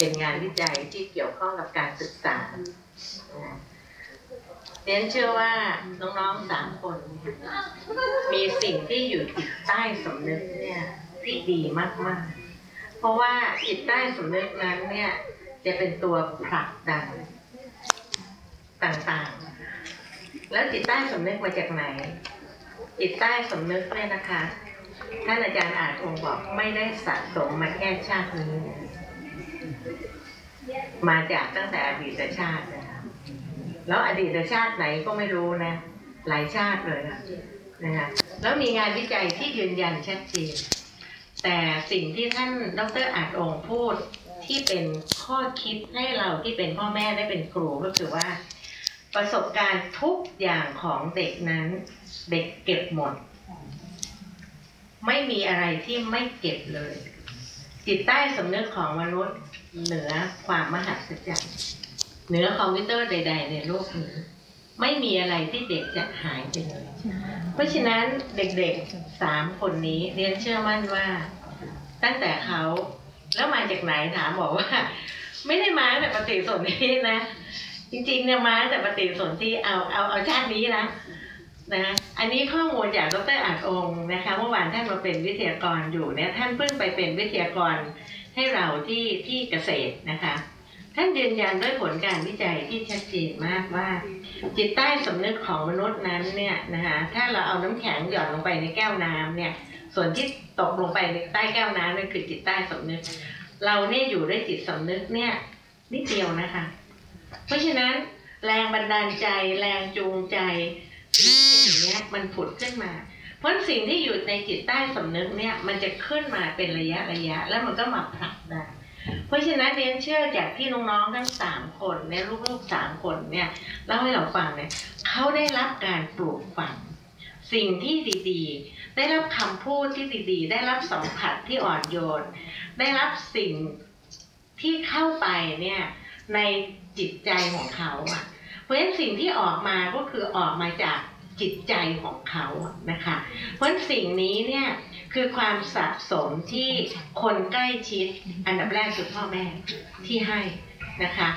เป็นงานวิจัยที่เกี่ยวข้องกับการศึกษาเรียนเชื่อว่าน้องๆสามคนมีสิ่งที่อยู่จิตใต้สำนึกเนี่ยที่ดีมากๆ เพราะว่าจิตใต้สำนึกนั้นเนี่ยจะเป็นตัวผลักดันต่างๆ แล้วจิตใต้สำนึกมาจากไหน จิตใต้สำนึกเนี่ยนะคะ ท่านอาจารย์อาจคงบอกไม่ได้สะสมมาแค่ชาตินี้ มาจากตั้งแต่อดีตชาตินะคะแล้วอดีตชาติไหนก็ไม่รู้นะ หลายชาติเลยนะนะคะแล้วมีงานวิจัยที่ยืนยันชัดเจนแต่สิ่งที่ท่านดรอาจองพูดที่เป็นข้อคิดให้เราที่เป็นพ่อแม่ได้เป็นครูก็คือว่า ประสบการณ์ทุกอย่างของเด็กนั้น เด็กเก็บหมด ไม่มีอะไรที่ไม่เก็บเลย จิตใต้สำนึกของมนุษย์ เหนือความมหัศจรรย์เหนือคอมพิวเตอร์ใด ๆ ในโลกนี้ไม่มีอะไรที่เด็กจะหายไปเลย เพราะฉะนั้นเด็กๆสามคนนี้เรียนเชื่อมั่นว่า ตั้งแต่เขาแล้วมาจากไหนถามบอกว่า ไม่ได้มาแต่ปฏิสนธินะ จริงๆเนี่ยมาแต่ปฏิสนธิเอาเอาเอาชาตินี้นะนะอันนี้ข้อมูลจากดรอาจองนะคะเมื่อวานท่านมาเป็นวิทยากรอยู่เนี่ยท่านเพิ่งไปเป็นวิทยากร ให้เราที่ที่เกษตรนะคะ ท่านยืนยันด้วยผลการวิจัยที่ชัดเจนมากว่า จิตใต้สำนึกของมนุษย์นั้นเนี่ยนะคะถ้าเราเอาน้ำแข็งหย่อนลงไปในแก้วน้ำเนี่ยส่วนที่ตกลงไปในใต้แก้วน้ำนั่นคือจิตใต้สำนึก เราเนี่ยอยู่ด้วยจิตสำนึกเนี่ยนิดเดียวนะคะ เพราะฉะนั้นแรงบันดาลใจแรงจูงใจอย่างเงี้มันผุดขึ้นมา เพราะสิ่งที่อยู่ในจิตใต้สำนึกเนี่ยมันจะขึ้นมาเป็นระยะระยะ แล้วมันก็มาผลักดันเพราะฉะนั้นเรียนเชื่อจากที่น้องๆทั้งสามคนเนี่ยลูกๆสามคนเนี่ยเล่าให้เราฟังเนี่ยเขาได้รับการปลูกฝังสิ่งที่ดีๆ ได้รับคำพูดที่ดีๆ ได้รับสัมผัสที่อ่อนโยน ได้รับสิ่งที่เข้าไปเนี่ยในจิตใจของเขาอะเพราะฉะนั้นสิ่งที่ออกมาก็คือออกมาจาก จิตใจของเขานะคะ เพราะฉนั้นสิ่งนี้เนี่ยคือความสะสมที่คนใกล้ชิดอันดับแรกคือพ่อแม่ที่ให้นะคะ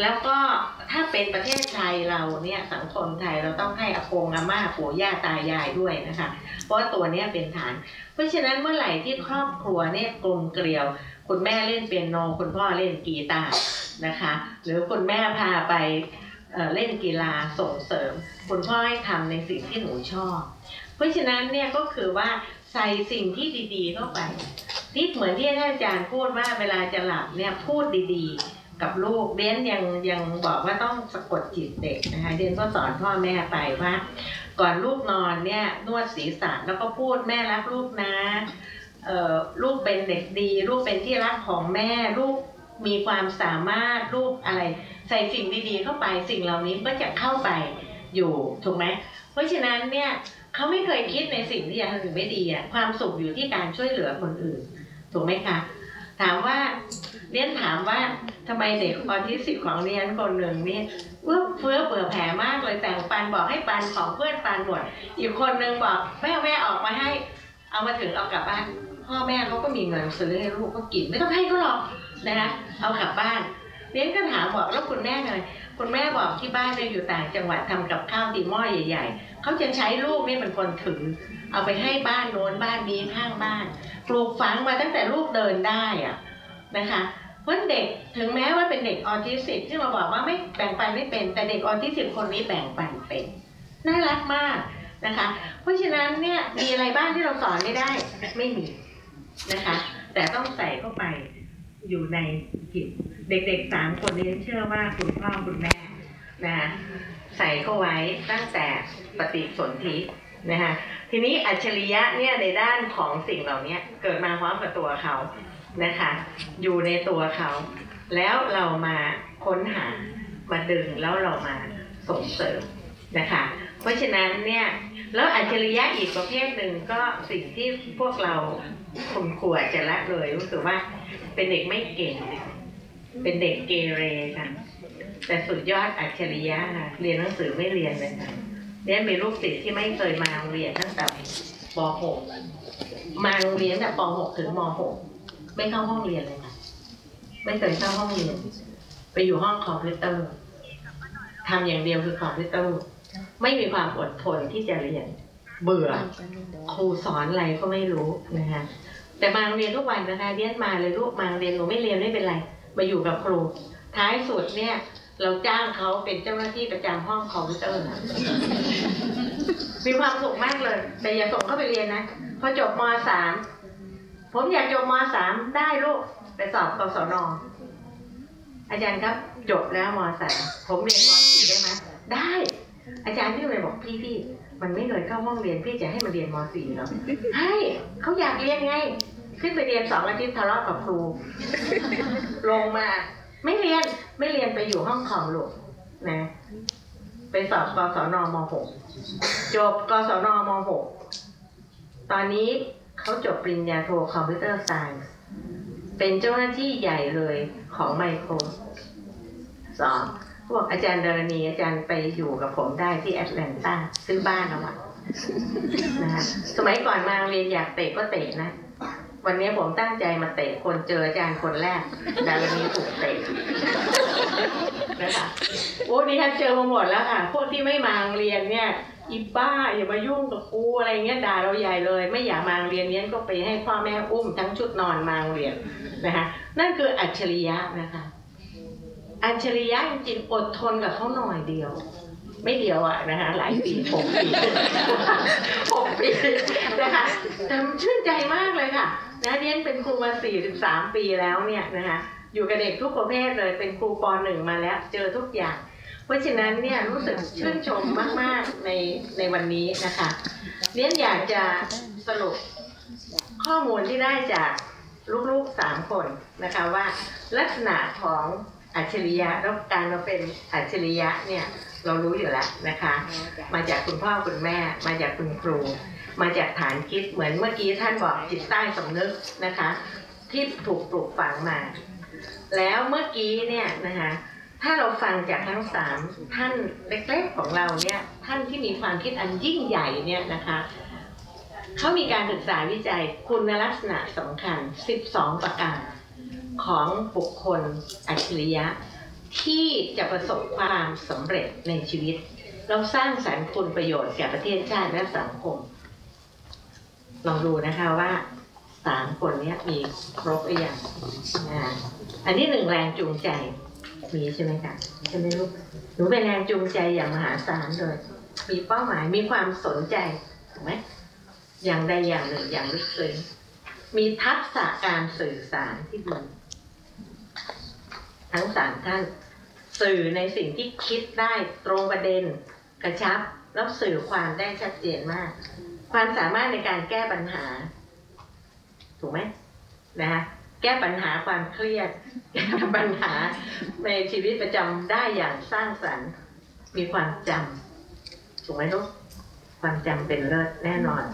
แล้วก็ถ้าเป็นประเทศไทยเราเนี่ยสังคมไทยเราต้องให้อากงอาม่าปู่ย่าตายายด้วยนะคะ เพราะว่าตัวเนี้ยเป็นฐาน เพราะฉะนั้นเมื่อไหร่ที่ครอบครัวเนี่ยกลมเกลียว คุณแม่เล่นเปียโนคุณพ่อเล่นกีตาร์นะคะ หรือคุณแม่พาไป เล่นกีฬาส่งเสริม คุณพ่อให้ทำในสิ่งที่หนูชอบ เพราะฉะนั้นเนี่ยก็คือว่าใส่สิ่งที่ดีๆเข้าไปที่เหมือนที่อาจารย์พูดว่าเวลาจะหลับเนี่ยพูดดีๆ กับลูกเรียนยังยังบอกว่าต้องสะกดจิตเด็กนะคะเรียนก็สอนพ่อแม่ไปว่า ก่อนลูกนอนเนี่ยนวดศีรษะแล้วก็พูดแม่รักลูกนะลูกเป็นเด็กดี ลูกเป็นที่รักของแม่ ลูกมีความสามารถลูกอะไร ใส่สิ่งดีๆเข้าไปสิ่งเหล่านี้ก็จะเข้าไปอยู่ถูกไหมเพราะฉะนั้นเนี่ยเขาไม่เคยคิดในสิ่งที่จะทำถึงไม่ดีอะความสุขอยู่ที่การช่วยเหลือคนอื่น ถูกไหมคะ ถามว่าเรียนถามว่าทำไมเด็กออทิสติกของเรียนคนหนึ่งนี่เอื้อเฟื้อเปื่อแผ่มากเลยแต่งปันบอกให้ปันของเพื่อนปันหมดอีกคนนึงบอกแม่แม่ออกมาให้ เอามาถึงเอากลับบ้านพ่อแม่เขาก็มีเงินซื้อให้ลูกก็กินไม่ต้องให้ก็หรอกนะคะเอากลับบ้าน เรียนก็ถามบอกแล้วคุณแม่ไงคุณแม่บอกที่บ้านเนี่ยอยู่ต่างจังหวัดทำกับข้าวตีหม้อใหญ่ๆเขาจะใช้ลูกนี่เป็นคนถือ เอาไปให้บ้านโน้นบ้านนี้ข้างบ้าน ปลูกฝังมาตั้งแต่ลูกเดินได้อะนะคะเพราะเด็กถึงแม้ว่าเป็นเด็กออทิสติกที่มาบอกว่าไม่แบ่งปันไม่เป็น แต่เด็กออทิสติกคนนี้แบ่งปันเป็นน่ารักมากนะคะ เพราะฉะนั้นเนี่ยมีอะไรบ้างที่เราสอนไม่ได้ไม่มีนะคะ แต่ต้องใส่เข้าไป อยู่ในจิตเด็กๆสามคนนี้เชื่อว่าคุณพ่อคุณแม่นะใส่เข้าไว้ตั้งแต่ปฏิสนธินะคะทีนี้อัจฉริยะเนี่ยในด้านของสิ่งเหล่านี้เกิดมาพร้อมกับตัวเขานะคะอยู่ในตัวเขา แล้วเรามาค้นหามาดึงแล้วเรามาส่งเสริมนะคะเพราะฉะนั้นเนี่ยแล้วอัจฉริยะอีกประเภทหนึ่งก็สิ่งที่พวกเราคุณครูอาจจะละเลยรู้สึกว่า เป็นเด็กไม่เก่ง เป็นเด็กเกเรค่ะ แต่สุดยอดอัจฉริยะค่ะ เรียนหนังสือไม่เรียนเลยค่ะเนี่ยมีลูกศิษย์ที่ไม่เคยมาโรงเรียนตั้งแต่ป .6 มาโรงเรียนแต่ป .6 ถึงม .6 ไม่เข้าห้องเรียนเลยค่ะ ไม่เคยเข้าห้องเรียน ไปอยู่ห้องคอมพิวเตอร์ทำอย่างเดียวคือคอมพิวเตอร์ไม่มีความอดทนที่จะเรียน เบื่อ ครูสอนอะไรก็ไม่รู้นะคะ แต่มาโรงเรียนทุกวันนะคะเรียนมาเลยลูกมางเรียนหนูไม่เรียนไม่เป็นไร มาอยู่กับครู ท้ายสุดเนี่ย เราจ้างเขาเป็นเจ้าหน้าที่ประจำห้องคอมพิวเตอร์นะมีความสุขมากเลย แต่อย่าส่งเข้าไปเรียนนะพอจบมสามผมอยากจบมสามได้ลูกไปสอบกศนอาจารย์ครับ จบแล้วมสามผมเรียนมสี่ได้ไหมได้ อาจารย์ที่เลยบอกพี่พี่มันไม่เลยเข้าห้องเรียนพี่จะให้มันเรียนมสี่หรอให้เขาอยากเรียนไง ขึ้นไปเรียนสองอาทิตย์ทะเลาะกับครู ลงมา ไม่เรียนไม่เรียนไปอยู่ห้องคอมลูกนะ ไปสอบกศนมหกจบกศนมหกตอนนี้เขาจบปริญญาโทคอมพิวเตอร์ไซน์เป็นเจ้าหน้าที่ใหญ่เลยของไมโครสองเขาบอกอาจารย์ดารณีอาจารย์ไปอยู่กับผมได้ที่แอตแลนตาซื้อบ้านเอาอะนะฮะสมัยก่อนมาโรงเรียนอยากเตะก็เตะนะ วันนี้ผมตั้งใจมาเตะคนเจออาจารย์คนแรกดารณีถูกเตะนะคะโอ้ดิฉันเจอมาหมดแล้วค่ะ พวกที่ไม่มางเรียนเนี่ยอีบ้าอย่ามายุ่งกับกูอะไรเงี้ยด่าเราใหญ่เลย ไม่อยากมางเรียนเนี้ยก็ไปให้พ่อแม่อุ้มทั้งชุดนอนมางเรียนนะคะนั่นคืออัจฉริยะนะคะอัจฉริยะจริงๆอดทนกับเขาหน่อยเดียว ไม่เดียวอะนะคะหลายปีหกปีหกปีนะคะแต่ชื่นใจมากเลยค่ะ นะเรียนเป็นครูมาสี่ถึงสามปีแล้วเนี่ยนะคะอยู่กับเด็กทุกประเภทเลยเป็นครูปหนึ่งมาแล้วเจอทุกอย่าง เพราะฉะนั้นเนี่ยรู้สึกชื่นชมมาก ๆ ในในวันนี้นะคะเรียนอยากจะสรุปข้อมูลที่ได้จากลูกๆสามคนนะคะว่าลักษณะของอัจฉริยะแล้วการมาเป็นอัจฉริยะเนี่ย เรารู้อยู่แล้วนะคะ มาจากคุณพ่อคุณแม่ มาจากคุณครู มาจากฐานคิดเหมือนเมื่อกี้ท่านบอกจิตใต้สำนึกนะคะ ที่ถูกปลูกฝังมา แล้วเมื่อกี้เนี่ยนะคะถ้าเราฟังจากทั้งสามท่านเล็กๆของเราเนี่ยท่านที่มีความคิดอันยิ่งใหญ่เนี่ยนะคะเขามีการศึกษาวิจัยคุณลักษณะสำคัญ 12 ประการของบุคคลอัจฉริยะ ที่จะประสบความสำเร็จในชีวิต เราสร้างสรรค์คุณประโยชน์แก่ประเทศชาติและสังคม ลองดูนะคะว่าสามคนนี้มีครบหรือยังอันที่หนึ่งแรงจูงใจ มีใช่ไหมคะใช่ไหมลูกหนูเป็นแรงจูงใจอย่างมหาศาลเลย มีเป้าหมายมีความสนใจถูกไหมอย่างใดอย่างหนึ่งอย่างลึกซึ้งมีทักษะการสื่อสารที่ดี ทั้งสามท่าน สื่อในสิ่งที่คิดได้ตรงประเด็นกระชับแล้วสื่อความได้ชัดเจนมาก ความสามารถในการแก้ปัญหา ถูกไหมนะคะแก้ปัญหาความเครียดแก้ปัญหาในชีวิตประจำได้อย่างสร้างสรรค์ มีความจำถูกไหมลูกความจำเป็นเลิศแน่นอน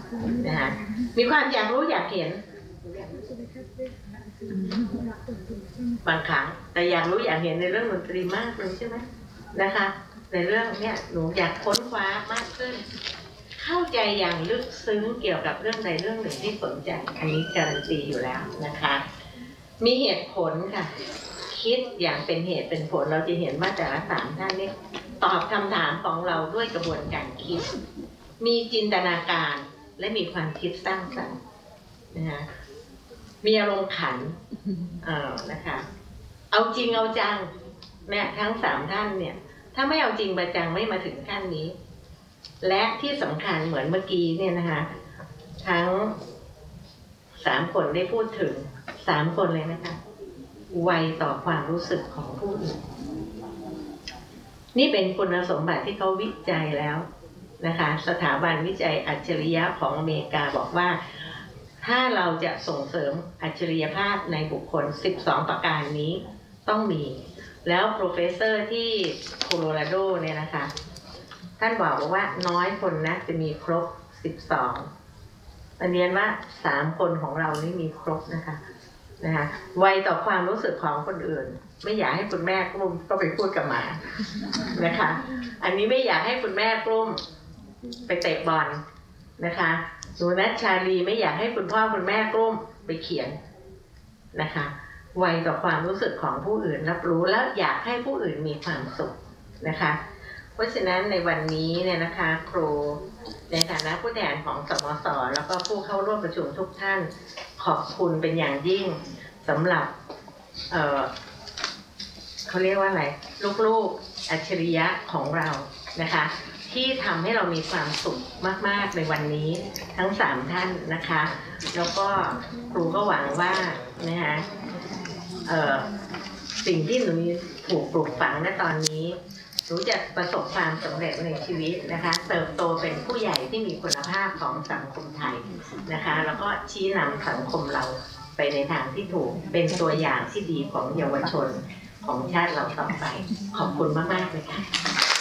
นะคะมีความอยากรู้อยากเห็น บางครั้งแต่อยากรู้อยากเห็นในเรื่องดนตรีมากเลยใช่ไหมนะคะ ในเรื่องเนี้ยหนูอยากค้นคว้ามากขึ้น เข้าใจอย่างลึกซึ้งเกี่ยวกับเรื่องใดเรื่องหนึ่งที่สนใจอันนี้การันตีอยู่แล้วนะคะ มีเหตุผลค่ะ คิดอย่างเป็นเหตุเป็นผลเราจะเห็นว่าแต่ละสามท่านเนี่ยตอบคำถามของเราด้วยกระบวนการคิด มีจินตนาการและมีความคิดสร้างสรรค์นะคะ มีอารมณ์ขันเออนะคะ เอาจริงเอาจังเนี่ยทั้งสามท่านเนี่ย ถ้าไม่เอาจริงประจังไม่มาถึงขั้นนี้ และที่สำคัญเหมือนเมื่อกี้เนี่ยนะคะ ทั้งสามคนได้พูดถึงสามคนเลยนะคะไวต่อความรู้สึกของผู้อื่นนี่เป็นคุณสมบัติที่เขาวิจัยแล้วนะคะ สถาบันวิจัยอัจฉริยะของอเมริกาบอกว่า ถ้าเราจะส่งเสริมอัจฉริยภาพในบุคคล 12 ประการนี้ต้องมี แล้วโปรเฟสเซอร์ที่โคโลราโดเนี่ยนะคะ ท่านบอกว่าน้อยคนนะจะมีครบ 12อันเรียนว่าสามคนของเรานี่มีครบนะคะนะคะไวต่อความรู้สึกของคนอื่น ไม่อยากให้คุณแม่กลุ้มก็ไปพูดกับหมานะคะ อันนี้ไม่อยากให้คุณแม่กลุ้มไปเตะบอล นะคะหนูนัทชาลีไม่อยากให้คุณพ่อคุณแม่กลุ้มไปเขียนนะคะ ไวต่อความรู้สึกของผู้อื่นรับรู้แล้วอยากให้ผู้อื่นมีความสุขนะคะ เพราะฉะนั้นในวันนี้เนี่ยนะคะครูในฐานะผู้แทนของสมสแล้วก็ผู้เข้าร่วมประชุมทุกท่านขอบคุณเป็นอย่างยิ่งสำหรับเอ่อเขาเรียกว่าอะไร ลูกๆอัจฉริยะของเรานะคะ ที่ทำให้เรามีความสุขมาก ๆ ในวันนี้ทั้งสามท่านนะคะ แล้วก็ครูก็หวังว่านะคะสิ่งที่หนูถูกปลูกฝังในตอนนี้หนูจะประสบความสำเร็จในชีวิตนะคะ เติบโตเป็นผู้ใหญ่ที่มีคุณภาพของสังคมไทยนะคะ แล้วก็ชี้นำสังคมเราไปในทางที่ถูกเป็นตัวอย่างที่ดีของเยาวชนของชาติเราต่อไป ขอบคุณมาก ๆ เลยค่ะ